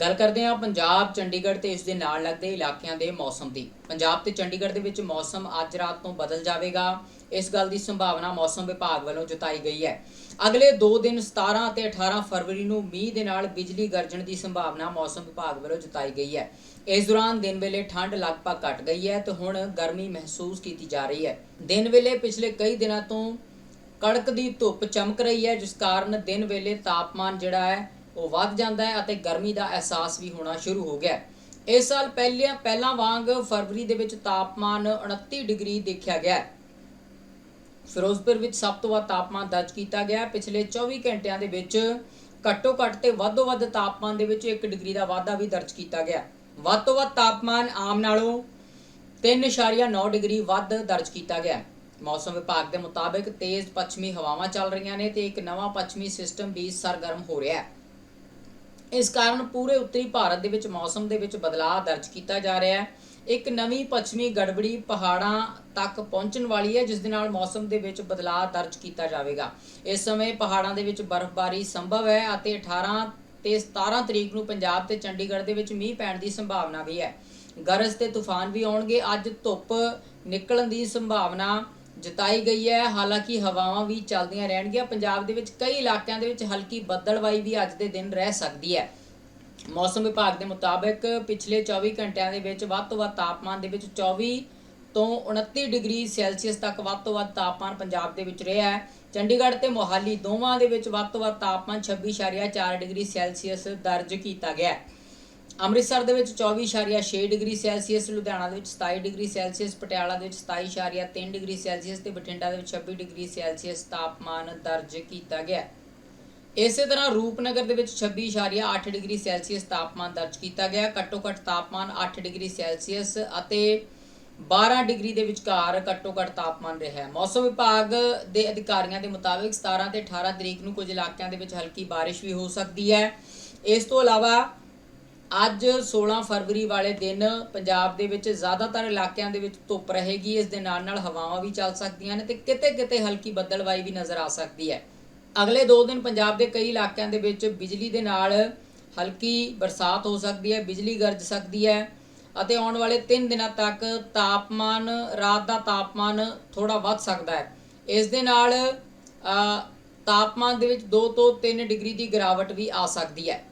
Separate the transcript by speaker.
Speaker 1: ਗੱਲ ਕਰਦੇ ਹਾਂ ਪੰਜਾਬ, ਚੰਡੀਗੜ੍ਹ ਤੇ ਇਸ ਦੇ ਨਾਲ ਲੱਗਦੇ ਇਲਾਕਿਆਂ ਦੇ ਮੌਸਮ ਦੀ। ਪੰਜਾਬ ਤੇ ਚੰਡੀਗੜ੍ਹ ਦੇ ਵਿੱਚ ਮੌਸਮ ਅੱਜ ਰਾਤ ਤੋਂ ਬਦਲ ਜਾਵੇਗਾ। ਇਸ ਗੱਲ ਦੀ ਸੰਭਾਵਨਾ ਮੌਸਮ ਵਿਭਾਗ ਵੱਲੋਂ ਜਤਾਈ ਗਈ ਹੈ। ਅਗਲੇ 2 ਦਿਨ 17 ਅਤੇ 18 ਫਰਵਰੀ ਨੂੰ ਮੀਂਹ ਦੇ ਨਾਲ ਬਿਜਲੀ ਗਰਜਣ ਦੀ ਸੰਭਾਵਨਾ ਮੌਸਮ ਵਿਭਾਗ ਵੱਲੋਂ ਜਤਾਈ ਗਈ ਹੈ। ਇਸ ਦੌਰਾਨ ਦਿਨ ਵੇਲੇ ਠੰਡ ਲਗਭਗ ਘਟ ਗਈ ਹੈ ਤੇ ਹੁਣ ਗਰਮੀ ਮਹਿਸੂਸ ਕੀਤੀ ਜਾ ਰਹੀ ਹੈ। ਦਿਨ ਵੇਲੇ ਪਿਛਲੇ ਕਈ ਦਿਨਾਂ ਤੋਂ ਕੜਕ ਦੀ ਧੁੱਪ ਚਮਕ ਰਹੀ ਹੈ, ਜਿਸ ਕਾਰਨ ਦਿਨ ਵੇਲੇ ਤਾਪਮਾਨ ਜਿਹੜਾ ਹੈ ਉਹ ਵੱਧ ਜਾਂਦਾ ਹੈ ਅਤੇ ਗਰਮੀ ਦਾ ਅਹਿਸਾਸ ਵੀ ਹੋਣਾ ਸ਼ੁਰੂ ਹੋ ਗਿਆ ਇਸ ਸਾਲ ਪਹਿਲਿਆਂ ਪਹਿਲਾਂ ਵਾਂਗ ਫਰਵਰੀ ਦੇ ਵਿੱਚ ਤਾਪਮਾਨ 29 ਡਿਗਰੀ ਦੇਖਿਆ ਗਿਆ ਫਿਰੋਜ਼ਪੁਰ ਵਿੱਚ ਸਭ ਤੋਂ ਵੱਧ ਤਾਪਮਾਨ ਦਰਜ ਕੀਤਾ ਗਿਆ ਪਿਛਲੇ 24 ਘੰਟਿਆਂ ਦੇ ਵਿੱਚ ਘੱਟੋ ਘੱਟ ਤੇ ਵੱਧੋ ਵੱਧ ਤਾਪਮਾਨ ਦੇ ਵਿੱਚ 1 ਡਿਗਰੀ ਦਾ ਵਾਧਾ ਵੀ ਦਰਜ ਕੀਤਾ ਗਿਆ ਵੱਧ ਤੋਂ ਵੱਧ ਤਾਪਮਾਨ ਆਮ ਨਾਲੋਂ 3.9 ਡਿਗਰੀ ਵੱਧ ਦਰਜ ਕੀਤਾ ਗਿਆ ਮੌਸਮ ਵਿਭਾਗ ਦੇ ਮੁਤਾਬਕ ਤੇਜ਼ ਪੱਛਮੀ ਹਵਾਵਾਂ ਚੱਲ ਰਹੀਆਂ ਨੇ ਤੇ ਇੱਕ ਨਵਾਂ ਪੱਛਮੀ ਸਿਸਟਮ ਵੀ ਸਰਗਰਮ ਹੋ ਰਿਹਾ ਹੈ। ਇਸ ਕਾਰਨ ਪੂਰੇ ਉੱਤਰੀ ਭਾਰਤ ਦੇ ਵਿੱਚ ਮੌਸਮ ਦੇ ਵਿੱਚ ਬਦਲਾਅ ਦਰਜ ਕੀਤਾ ਜਾ ਰਿਹਾ ਹੈ। ਇੱਕ ਨਵੀਂ ਪੱਛਮੀ ਗੜਬੜੀ ਪਹਾੜਾਂ ਤੱਕ ਪਹੁੰਚਣ ਵਾਲੀ ਹੈ, ਜਿਸ ਦੇ ਨਾਲ ਮੌਸਮ ਦੇ ਵਿੱਚ ਬਦਲਾਅ ਦਰਜ ਕੀਤਾ ਜਾਵੇਗਾ। ਇਸ ਸਮੇਂ ਪਹਾੜਾਂ ਦੇ ਵਿੱਚ ਬਰਫ਼ਬਾਰੀ ਸੰਭਵ ਹੈ ਅਤੇ 18 ਤੇ 17 ਤਰੀਕ ਨੂੰ ਪੰਜਾਬ ਤੇ ਚੰਡੀਗੜ੍ਹ ਦੇ ਵਿੱਚ ਮੀਂਹ ਪੈਣ ਦੀ ਸੰਭਾਵਨਾ ਵੀ ਹੈ। ਗਰਜ ਤੇ ਤੂਫਾਨ ਵੀ ਆਉਣਗੇ। ਅੱਜ ਧੁੱਪ ਨਿਕਲਣ ਦੀ ਸੰਭਾਵਨਾ ਜਤਾਈ ਗਈ ਹੈ। ਹਾਲਾਂਕਿ ਹਵਾਵਾਂ ਵੀ ਚੱਲਦੀਆਂ ਰਹਿਣਗੀਆਂ। ਪੰਜਾਬ ਦੇ ਵਿੱਚ ਕਈ ਇਲਾਕਿਆਂ ਦੇ ਵਿੱਚ ਹਲਕੀ ਬੱਦਲਵਾਈ ਵੀ ਅੱਜ ਦੇ ਦਿਨ ਰਹਿ ਸਕਦੀ ਹੈ। ਮੌਸਮ ਵਿਭਾਗ ਦੇ ਮੁਤਾਬਕ ਪਿਛਲੇ 24 ਘੰਟਿਆਂ ਦੇ ਵਿੱਚ ਵੱਧ ਤੋਂ ਵੱਧ ਤਾਪਮਾਨ ਦੇ ਵਿੱਚ 24 ਤੋਂ 29 ਡਿਗਰੀ ਸੈਲਸੀਅਸ ਤੱਕ ਵੱਧ ਤੋਂ ਵੱਧ ਤਾਪਮਾਨ ਪੰਜਾਬ ਦੇ ਵਿੱਚ ਰਿਹਾ ਹੈ। ਚੰਡੀਗੜ੍ਹ ਤੇ ਮੋਹਾਲੀ ਦੋਵਾਂ ਦੇ ਵਿੱਚ ਵੱਧ ਤੋਂ ਵੱਧ ਤਾਪਮਾਨ 26.4 ਡਿਗਰੀ ਸੈਲਸੀਅਸ ਦਰਜ ਕੀਤਾ ਗਿਆ ਹੈ। ਅੰਮ੍ਰਿਤਸਰ ਦੇ ਵਿੱਚ 24.6 ਡਿਗਰੀ ਸੈਲਸੀਅਸ, ਲੁਧਿਆਣਾ ਦੇ ਵਿੱਚ 27 ਡਿਗਰੀ ਸੈਲਸੀਅਸ, ਪਟਿਆਲਾ ਦੇ ਵਿੱਚ 27.3 ਡਿਗਰੀ ਸੈਲਸੀਅਸ ਤੇ ਬਠਿੰਡਾ ਦੇ ਵਿੱਚ 26 ਡਿਗਰੀ ਸੈਲਸੀਅਸ ਤਾਪਮਾਨ ਦਰਜ ਕੀਤਾ ਗਿਆ ਇਸੇ ਤਰ੍ਹਾਂ ਰੂਪਨਗਰ ਦੇ ਵਿੱਚ 26.8 ਡਿਗਰੀ ਸੈਲਸੀਅਸ ਤਾਪਮਾਨ ਦਰਜ ਕੀਤਾ ਗਿਆ ਘੱਟੋ ਘੱਟ ਤਾਪਮਾਨ 8 ਡਿਗਰੀ ਸੈਲਸੀਅਸ ਅਤੇ 12 ਡਿਗਰੀ ਦੇ ਵਿਚਕਾਰ ਘੱਟੋ ਘੱਟ ਤਾਪਮਾਨ ਰਿਹਾ ਮੌਸਮ ਵਿਭਾਗ ਦੇ ਅਧਿਕਾਰੀਆਂ ਦੇ ਮੁਤਾਬਿਕ 17 ਤੇ 18 ਤਰੀਕ ਨੂੰ ਕੁਝ ਇਲਾਕਿਆਂ ਦੇ ਵਿੱਚ ਹਲਕੀ ਬਾਰਿਸ਼ ਵੀ ਹੋ ਸਕਦੀ ਹੈ। ਇਸ ਤੋਂ ਇਲਾਵਾ ਅੱਜ 16 ਫਰਵਰੀ ਵਾਲੇ ਦਿਨ ਪੰਜਾਬ ਦੇ ਵਿੱਚ ਜ਼ਿਆਦਾਤਰ ਇਲਾਕਿਆਂ ਦੇ ਵਿੱਚ ਧੁੱਪ ਰਹੇਗੀ। ਇਸ ਦੇ ਨਾਲ ਨਾਲ ਹਵਾਵਾਂ ਵੀ ਚੱਲ ਸਕਦੀਆਂ ਨੇ ਤੇ ਕਿਤੇ-ਕਿਤੇ ਹਲਕੀ ਬੱਦਲਵਾਈ ਵੀ ਨਜ਼ਰ ਆ ਸਕਦੀ ਹੈ। ਅਗਲੇ 2 ਦਿਨ ਪੰਜਾਬ ਦੇ ਕਈ ਇਲਾਕਿਆਂ ਦੇ ਵਿੱਚ ਬਿਜਲੀ ਦੇ ਨਾਲ ਹਲਕੀ ਬਰਸਾਤ ਹੋ ਸਕਦੀ ਹੈ, ਬਿਜਲੀ ਗਰਜ ਸਕਦੀ ਹੈ ਅਤੇ ਆਉਣ ਵਾਲੇ 3 ਦਿਨਾਂ ਤੱਕ ਤਾਪਮਾਨ, ਰਾਤ ਦਾ ਤਾਪਮਾਨ ਥੋੜਾ ਵੱਧ ਸਕਦਾ ਹੈ। ਇਸ ਦੇ ਨਾਲ ਤਾਪਮਾਨ ਦੇ ਵਿੱਚ 2 ਤੋਂ 3 ਡਿਗਰੀ ਦੀ ਗਿਰਾਵਟ ਵੀ ਆ ਸਕਦੀ ਹੈ।